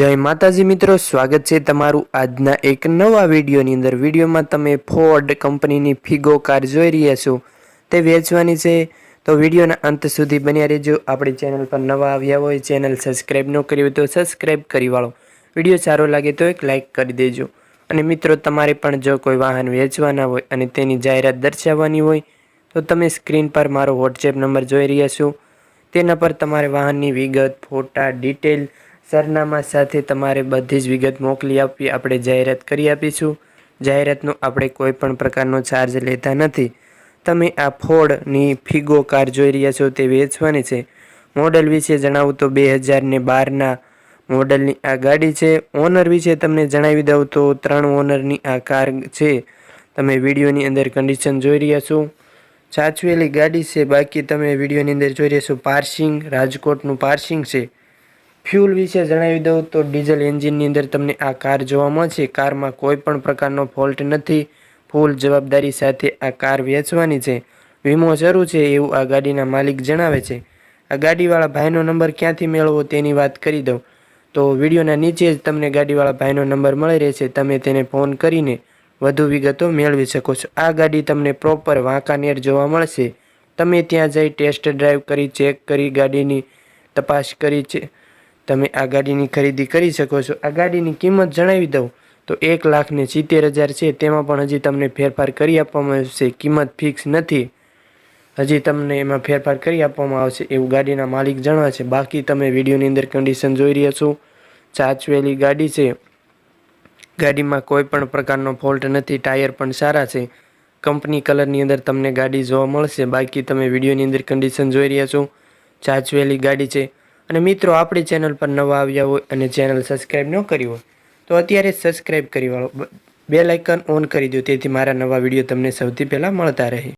જય માતાજી મિત્રો, સ્વાગત છે તમારું આજના એક નવા વિડીયોની અંદર. વિડીયોમાં તમે ફોર્ડ કંપનીની ફિગો કાર જોઈ રહ્યા છો. તે વેચવાની છે. તો વિડીયોના અંત સુધી બન્યા રહેજો. આપણી ચેનલ પર નવા આવ્યા હોય, ચેનલ સબસ્ક્રાઈબ ન કરી હોય તો સબસ્ક્રાઈબ કરી વાળો. વીડિયો સારો લાગે તો એક લાઇક કરી દેજો. અને મિત્રો, તમારે પણ જો કોઈ વાહન વેચવાના હોય અને તેની જાહેરાત દર્શાવવાની હોય, તો તમે સ્ક્રીન પર મારો વોટ્સએપ નંબર જોઈ રહ્યા છો. તેના પર તમારે વાહનની વિગત, ફોટા, ડિટેલ સરનામા સાથે તમારે બધી જ વિગત મોકલી આપવી આપણે જાહેરાત કરી આપીશું. જાહેરાતનો આપણે કોઈ પણ પ્રકારનો ચાર્જ લેતા નથી. તમે આ ફોર્ડની ફિગો કાર જોઈ રહ્યા છો તે વેચવાની છે. મોડલ વિશે જણાવું તો બે હજારને બારના મોડલની આ ગાડી છે. ઓનર વિશે તમને જણાવી દઉં તો ત્રણ ઓનરની આ કાર છે. તમે વિડીયોની અંદર કન્ડિશન જોઈ રહ્યા છો. સાચવેલી ગાડી છે. બાકી તમે વિડીયોની અંદર જોઈ રહ્યા છો પાર્સિંગ, રાજકોટનું પાર્સિંગ છે. ફ્યુલ વિશે જણાવી દઉં તો ડીઝલ એન્જિનની અંદર તમને આ કાર જોવા મળશે. કારમાં કોઈ પણ પ્રકારનો ફોલ્ટ નથી. ફૂલ જવાબદારી સાથે આ કાર વેચવાની છે. વીમો શરૂ છે એવું આ ગાડીના માલિક જણાવે છે. આ ગાડીવાળા ભાઈનો નંબર ક્યાંથી મેળવવો તેની વાત કરી દઉં. તો વિડીયોના નીચે જ તમને ગાડીવાળા ભાઈનો નંબર મળી રહેશે. તમે તેને ફોન કરીને વધુ વિગતો મેળવી શકો છો. આ ગાડી તમને પ્રોપર વાંકાનેર જોવા મળશે. તમે ત્યાં જઈ ટેસ્ટ ડ્રાઈવ કરી, ચેક કરી, ગાડીની તપાસ કરી છે. તમે આ ગાડીની ખરીદી કરી શકો છો. આ ગાડીની કિંમત જણાવી દઉં. તો એક લાખ ને સિત્તેર હજાર છે. તેમાં પણ હજી તમને ફેરફાર કરી આપવામાં આવશે. કિંમત ફિક્સ નથી. હજી તમને એમાં ફેરફાર કરી આપવામાં આવશે એવું ગાડીના માલિક જણાવે છે. બાકી તમે વિડીયોની અંદર કન્ડિશન જોઈ રહ્યા છો. ચાચવેલી ગાડી છે. ગાડીમાં કોઈ પણ પ્રકારનો ફોલ્ટ નથી. ટાયર પણ સારા છે. કંપની કલરની અંદર તમને ગાડી જોવા મળશે. બાકી તમે વિડીયોની અંદર કન્ડિશન જોઈ રહ્યા છો. ચાચવેલી ગાડી છે. અને મિત્રો, આપણી ચેનલ પર નવા આવ્યા હોય અને ચેનલ સબસ્ક્રાઈબ ન કરી હોય, તો અત્યારે સબસ્ક્રાઈબ કરી વાળો. બે લાઇકન ઓન કરી દો તેથી મારા નવા વીડિયો તમને સૌથી પહેલાં મળતા રહે.